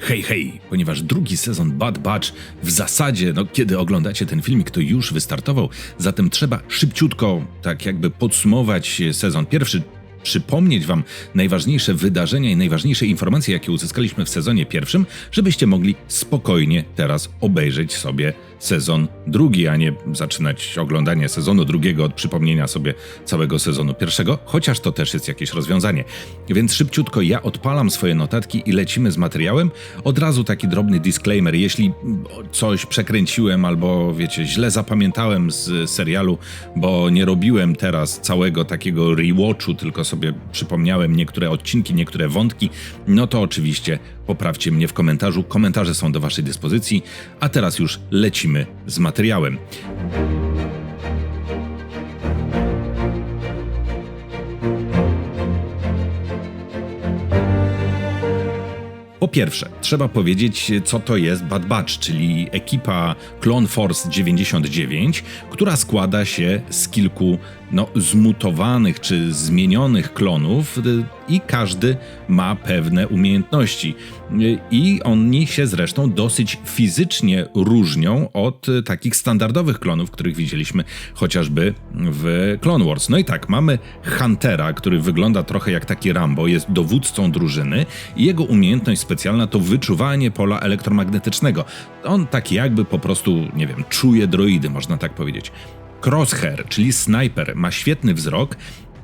Hej, hej, ponieważ drugi sezon Bad Batch w zasadzie, no kiedy oglądacie ten filmik, to już wystartował, zatem trzeba szybciutko, tak jakby podsumować sezon pierwszy, przypomnieć Wam najważniejsze wydarzenia i najważniejsze informacje, jakie uzyskaliśmy w sezonie pierwszym, żebyście mogli spokojnie teraz obejrzeć sobie sezon drugi, a nie zaczynać oglądanie sezonu drugiego od przypomnienia sobie całego sezonu pierwszego, chociaż to też jest jakieś rozwiązanie. Więc szybciutko ja odpalam swoje notatki i lecimy z materiałem. Od razu taki drobny disclaimer, jeśli coś przekręciłem albo wiecie, źle zapamiętałem z serialu, bo nie robiłem teraz całego takiego rewatchu, tylko sobie przypomniałem niektóre odcinki, niektóre wątki, no to oczywiście poprawcie mnie w komentarzu. Komentarze są do Waszej dyspozycji, a teraz już lecimy z materiałem. Po pierwsze, trzeba powiedzieć, co to jest Bad Batch, czyli ekipa Clone Force 99, która składa się z kilku no, zmutowanych czy zmienionych klonów y, i każdy ma pewne umiejętności. Y, I oni się zresztą dosyć fizycznie różnią od y, takich standardowych klonów, których widzieliśmy chociażby w Clone Wars. No i tak, mamy Huntera, który wygląda trochę jak taki Rambo, jest dowódcą drużyny i jego umiejętność specjalna to wyczuwanie pola elektromagnetycznego. On tak jakby po prostu, nie wiem, czuje droidy, można tak powiedzieć. Crosshair, czyli snajper, ma świetny wzrok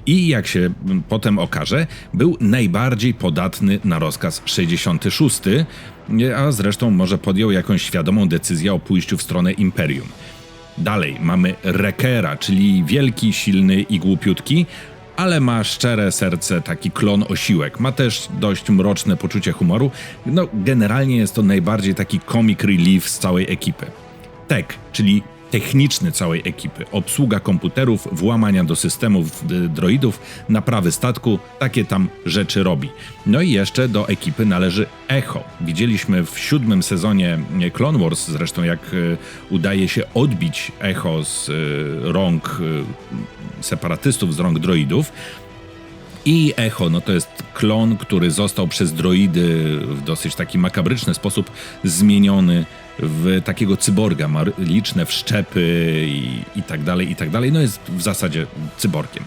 i jak się potem okaże, był najbardziej podatny na rozkaz 66, a zresztą może podjął jakąś świadomą decyzję o pójściu w stronę Imperium. Dalej mamy Rekera, czyli wielki, silny i głupiutki, ale ma szczere serce, taki klon osiłek. Ma też dość mroczne poczucie humoru. No, generalnie jest to najbardziej taki comic relief z całej ekipy. Tek, czyli techniczny całej ekipy, obsługa komputerów, włamania do systemów droidów, naprawy statku, takie tam rzeczy robi. No i jeszcze do ekipy należy Echo. Widzieliśmy w siódmym sezonie Clone Wars zresztą jak e, udaje się odbić Echo z e, rąk e, separatystów, z rąk droidów. I Echo, no to jest klon, który został przez droidy w dosyć taki makabryczny sposób zmieniony w takiego cyborga. Ma liczne wszczepy i, i tak dalej, i tak dalej. No jest w zasadzie cyborgiem.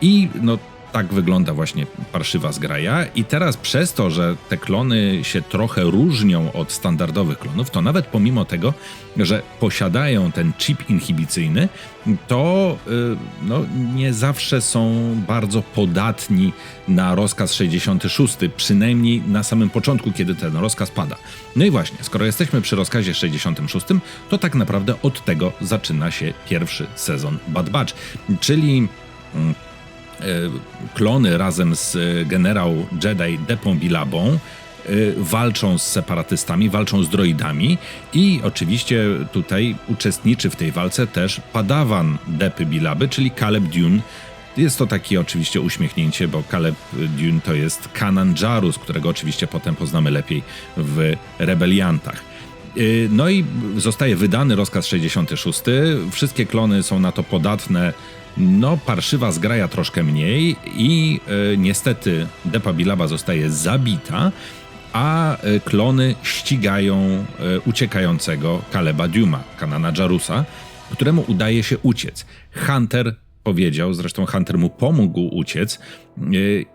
I no tak wygląda właśnie parszywa zgraja. I teraz przez to, że te klony się trochę różnią od standardowych klonów, to nawet pomimo tego, że posiadają ten chip inhibicyjny, to y, no, nie zawsze są bardzo podatni na rozkaz 66, przynajmniej na samym początku, kiedy ten rozkaz pada. No i właśnie, skoro jesteśmy przy rozkazie 66, to tak naprawdę od tego zaczyna się pierwszy sezon Bad Batch, czyli mm, klony razem z e, generał Jedi Depą Bilabą e, walczą z separatystami, walczą z droidami i oczywiście tutaj uczestniczy w tej walce też padawan Depy Bilaby, czyli Caleb Dune. Jest to takie oczywiście uśmiechnięcie, bo Caleb Dune to jest Kanan Jarus, którego oczywiście potem poznamy lepiej w Rebeliantach. No i zostaje wydany rozkaz 66. Wszystkie klony są na to podatne no, parszywa zgraja troszkę mniej i e, niestety Depa Bilaba zostaje zabita, a e, klony ścigają e, uciekającego Kaleba Duma, Kanana Jarusa, któremu udaje się uciec. Hunter powiedział, zresztą Hunter mu pomógł uciec e,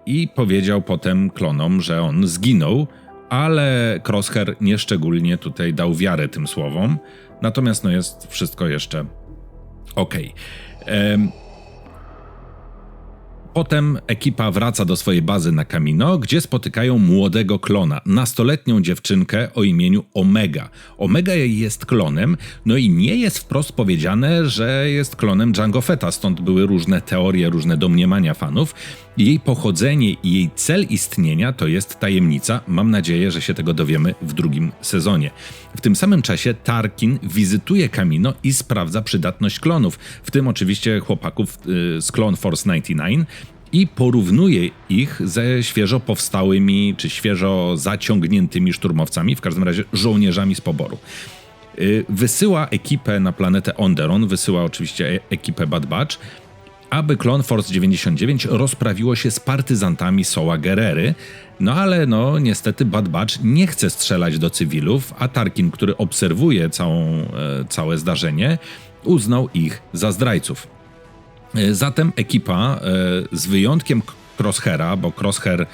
i powiedział potem klonom, że on zginął, ale Crosshair nieszczególnie tutaj dał wiarę tym słowom, natomiast no jest wszystko jeszcze ok. Potem ekipa wraca do swojej bazy na Kamino, gdzie spotykają młodego klona, nastoletnią dziewczynkę o imieniu Omega. Omega jest klonem, no i nie jest wprost powiedziane, że jest klonem Django Fetta, stąd były różne teorie, różne domniemania fanów. Jej pochodzenie i jej cel istnienia to jest tajemnica. Mam nadzieję, że się tego dowiemy w drugim sezonie. W tym samym czasie Tarkin wizytuje Kamino i sprawdza przydatność klonów, w tym oczywiście chłopaków y, z Clone Force 99 i porównuje ich ze świeżo powstałymi czy świeżo zaciągniętymi szturmowcami, w każdym razie żołnierzami z poboru. Y, wysyła ekipę na planetę Onderon, wysyła oczywiście e, ekipę Bad Batch, aby Clone Force 99 rozprawiło się z partyzantami Soła Gerery, no ale no niestety Bad Batch nie chce strzelać do cywilów, a Tarkin, który obserwuje całą, e, całe zdarzenie, uznał ich za zdrajców. E, zatem ekipa, e, z wyjątkiem Crosshaira, bo Crosshair e,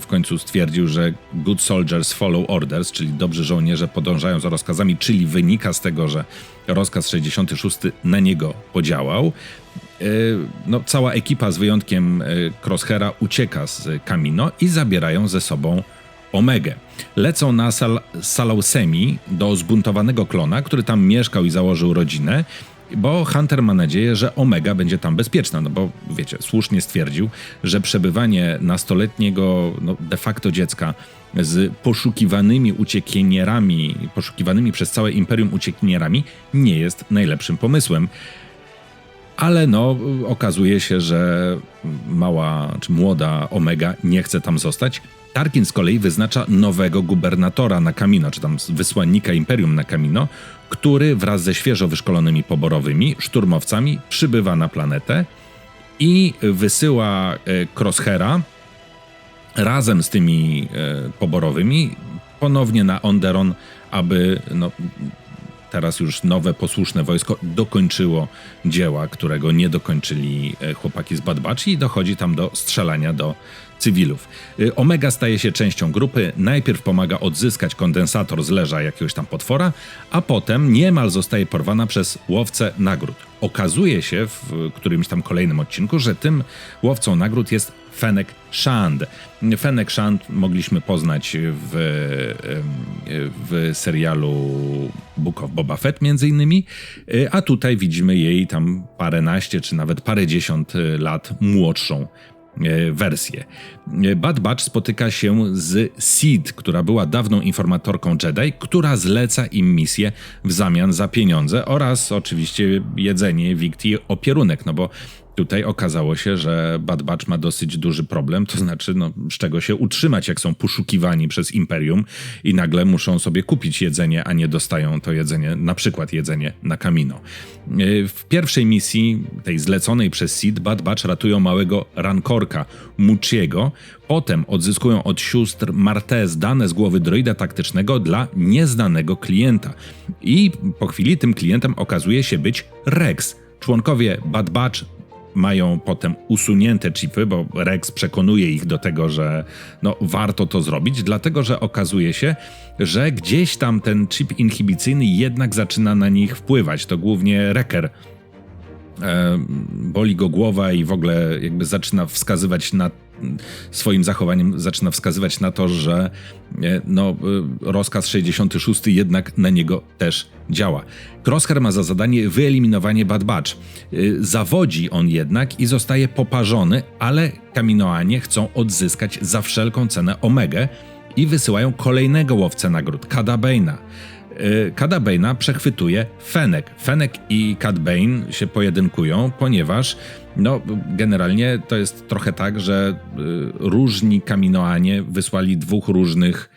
w końcu stwierdził, że good soldiers follow orders, czyli dobrzy żołnierze podążają za rozkazami, czyli wynika z tego, że rozkaz 66 na niego podziałał. No, cała ekipa z wyjątkiem Crosshaira ucieka z Kamino i zabierają ze sobą Omegę. Lecą na Sal Salausemi do zbuntowanego klona, który tam mieszkał i założył rodzinę bo Hunter ma nadzieję, że Omega będzie tam bezpieczna, no bo wiecie, słusznie stwierdził, że przebywanie nastoletniego no, de facto dziecka z poszukiwanymi uciekinierami, poszukiwanymi przez całe imperium uciekinierami nie jest najlepszym pomysłem. Ale no, okazuje się, że mała czy młoda Omega nie chce tam zostać. Tarkin z kolei wyznacza nowego gubernatora na Kamino, czy tam wysłannika Imperium na Kamino, który wraz ze świeżo wyszkolonymi poborowymi szturmowcami przybywa na planetę i wysyła e, Crosshaira razem z tymi e, poborowymi ponownie na Onderon, aby no, teraz już nowe, posłuszne wojsko dokończyło dzieła, którego nie dokończyli e, chłopaki z Bad Batch i dochodzi tam do strzelania do cywilów. Y, Omega staje się częścią grupy, najpierw pomaga odzyskać kondensator z leża jakiegoś tam potwora, a potem niemal zostaje porwana przez łowcę nagród. Okazuje się w którymś tam kolejnym odcinku, że tym łowcą nagród jest Fennec Shand. Fennec Shand mogliśmy poznać w, w serialu Book of Boba Fett między innymi, y, a tutaj widzimy jej tam paręnaście czy nawet parędziesiąt lat młodszą wersję. E, Bad Batch spotyka się z Sid, która była dawną informatorką Jedi, która zleca im misję w zamian za pieniądze oraz oczywiście jedzenie, wikt i opierunek, no bo Tutaj okazało się, że Bad Batch ma dosyć duży problem, to znaczy no, z czego się utrzymać, jak są poszukiwani przez Imperium i nagle muszą sobie kupić jedzenie, a nie dostają to jedzenie, na przykład jedzenie na Kamino. W pierwszej misji, tej zleconej przez Sid, Bad Batch ratują małego rankorka Muciego, potem odzyskują od sióstr Martez dane z głowy droida taktycznego dla nieznanego klienta. I po chwili tym klientem okazuje się być Rex. Członkowie Bad Batch mają potem usunięte chipy, bo Rex przekonuje ich do tego, że no, warto to zrobić, dlatego że okazuje się, że gdzieś tam ten chip inhibicyjny jednak zaczyna na nich wpływać. To głównie Reker e, boli go głowa i w ogóle jakby zaczyna wskazywać na swoim zachowaniem zaczyna wskazywać na to, że e, no, e, rozkaz 66 jednak na niego też działa. Crosshair ma za zadanie wyeliminowanie Bad Batch. E, zawodzi on jednak i zostaje poparzony, ale Kaminoanie chcą odzyskać za wszelką cenę Omegę i wysyłają kolejnego łowcę nagród, Kada Bane'a. Kada Bane'a przechwytuje Fenek. Fenek i Cad Bane się pojedynkują, ponieważ no, generalnie to jest trochę tak, że y, różni kaminoanie wysłali dwóch różnych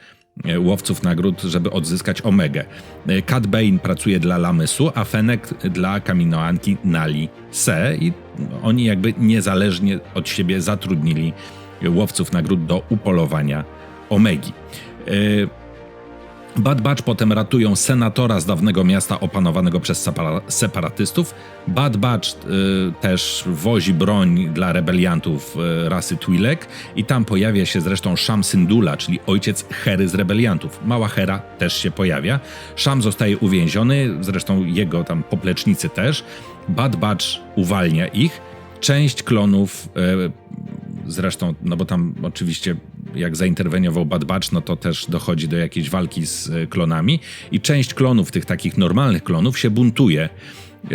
y, łowców nagród, żeby odzyskać Omegę. Y, Cat Bane pracuje dla Lamysu, a Fenek dla kaminoanki Nali Se i oni jakby niezależnie od siebie zatrudnili łowców nagród do upolowania Omegi. Bad Batch potem ratują senatora z dawnego miasta opanowanego przez separatystów. Bad Batch y, też wozi broń dla rebeliantów y, rasy Twi'lek i tam pojawia się zresztą Sham Syndulla, czyli ojciec Hery z rebeliantów. Mała Hera też się pojawia. Sham zostaje uwięziony, zresztą jego tam poplecznicy też. Bad Batch uwalnia ich. Część klonów y, zresztą, no bo tam oczywiście jak zainterweniował Bad Batch, no to też dochodzi do jakiejś walki z e, klonami i część klonów, tych takich normalnych klonów się buntuje. E,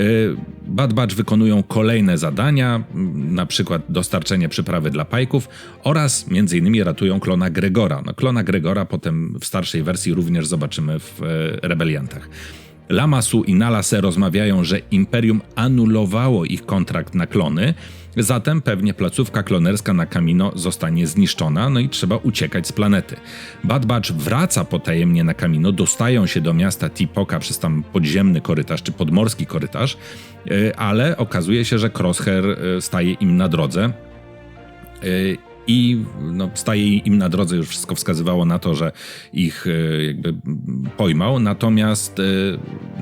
Bad Batch wykonują kolejne zadania, na przykład dostarczenie przyprawy dla pajków oraz między innymi ratują klona Gregora. No, klona Gregora potem w starszej wersji również zobaczymy w e, Rebeliantach. Lamasu i Nalase rozmawiają, że Imperium anulowało ich kontrakt na klony, zatem pewnie placówka klonerska na Kamino zostanie zniszczona, no i trzeba uciekać z planety. Bad Batch wraca potajemnie na Kamino, dostają się do miasta Tipoka przez tam podziemny korytarz czy podmorski korytarz, y, ale okazuje się, że Crosshair y, staje im na drodze y, i no, staje im na drodze, już wszystko wskazywało na to, że ich e, jakby pojmał, natomiast e,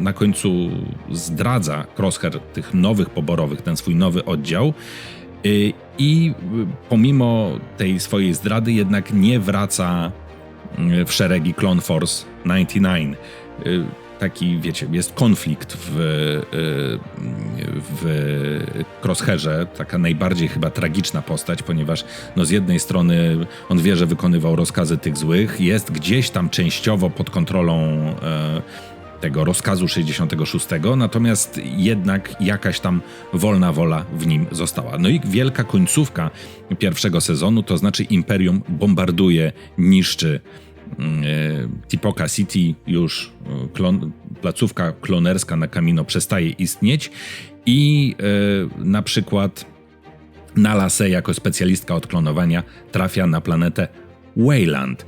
na końcu zdradza Crosshair tych nowych poborowych, ten swój nowy oddział. E, i pomimo tej swojej zdrady jednak nie wraca w szeregi Clone Force 99 taki, wiecie, jest konflikt w, w Crosshairze, taka najbardziej chyba tragiczna postać, ponieważ no z jednej strony on wie, że wykonywał rozkazy tych złych, jest gdzieś tam częściowo pod kontrolą e, tego rozkazu 66, natomiast jednak jakaś tam wolna wola w nim została. No i wielka końcówka pierwszego sezonu, to znaczy Imperium bombarduje, niszczy E, Tipoca City już e, klon, placówka klonerska na Kamino przestaje istnieć i e, na przykład Nalase jako specjalistka od klonowania trafia na planetę Wayland,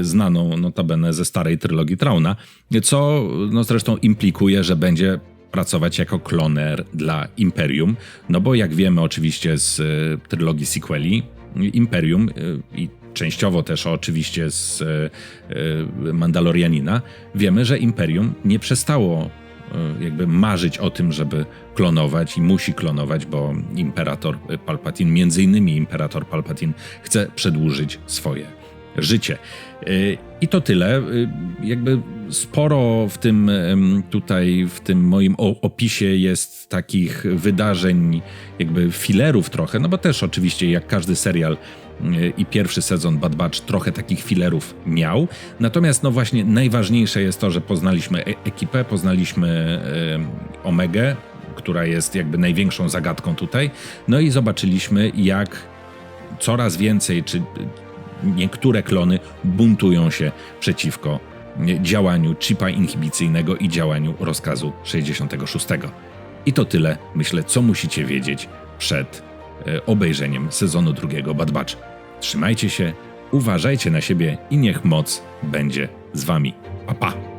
znaną notabene ze starej trylogii Trauna, co no zresztą implikuje, że będzie pracować jako kloner dla Imperium, no bo jak wiemy oczywiście z trylogii sequeli, Imperium i częściowo też oczywiście z e, e, Mandalorianina, wiemy, że Imperium nie przestało e, jakby marzyć o tym, żeby klonować i musi klonować, bo imperator Palpatine, między innymi imperator Palpatine, chce przedłużyć swoje życie. I to tyle. Jakby sporo w tym tutaj, w tym moim opisie jest takich wydarzeń, jakby filerów trochę, no bo też oczywiście jak każdy serial i pierwszy sezon Bad Batch trochę takich filerów miał. Natomiast no właśnie najważniejsze jest to, że poznaliśmy e ekipę, poznaliśmy y, Omegę, która jest jakby największą zagadką tutaj. No i zobaczyliśmy jak coraz więcej, czy niektóre klony buntują się przeciwko działaniu chipa inhibicyjnego i działaniu rozkazu 66. I to tyle, myślę, co musicie wiedzieć przed E, obejrzeniem sezonu drugiego Bad Batch. Trzymajcie się, uważajcie na siebie i niech moc będzie z wami. Pa pa!